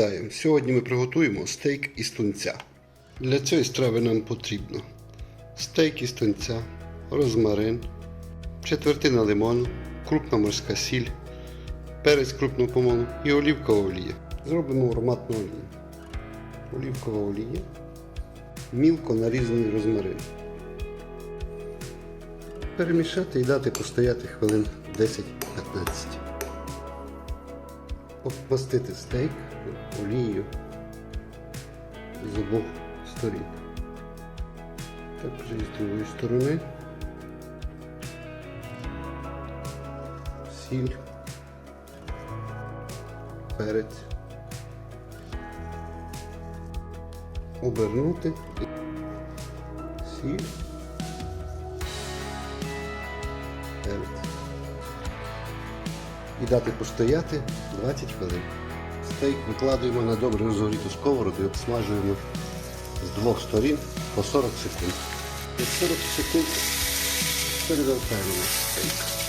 Вітаю! Сьогодні ми приготуємо стейк із тунця. Для цієї страви нам потрібно стейк із тунця, розмарин, четвертина лимону, крупна морська сіль, перець крупного помолу і олівкова олія. Зробимо ароматну олію. Олівкова олія, мілко нарізаний розмарин. Перемішати і дати постояти хвилин 10-15 обмастити стейк олією з обох сторін. Також з другої сторони. Сіль, перець. Обернути. Сіль. Перець і дати постояти 20 хвилин. Стейк викладаємо на добре розгоріту сковороду і обсмажуємо з двох сторін по 40 секунд. Через 40 секунд перевертаємо стейк.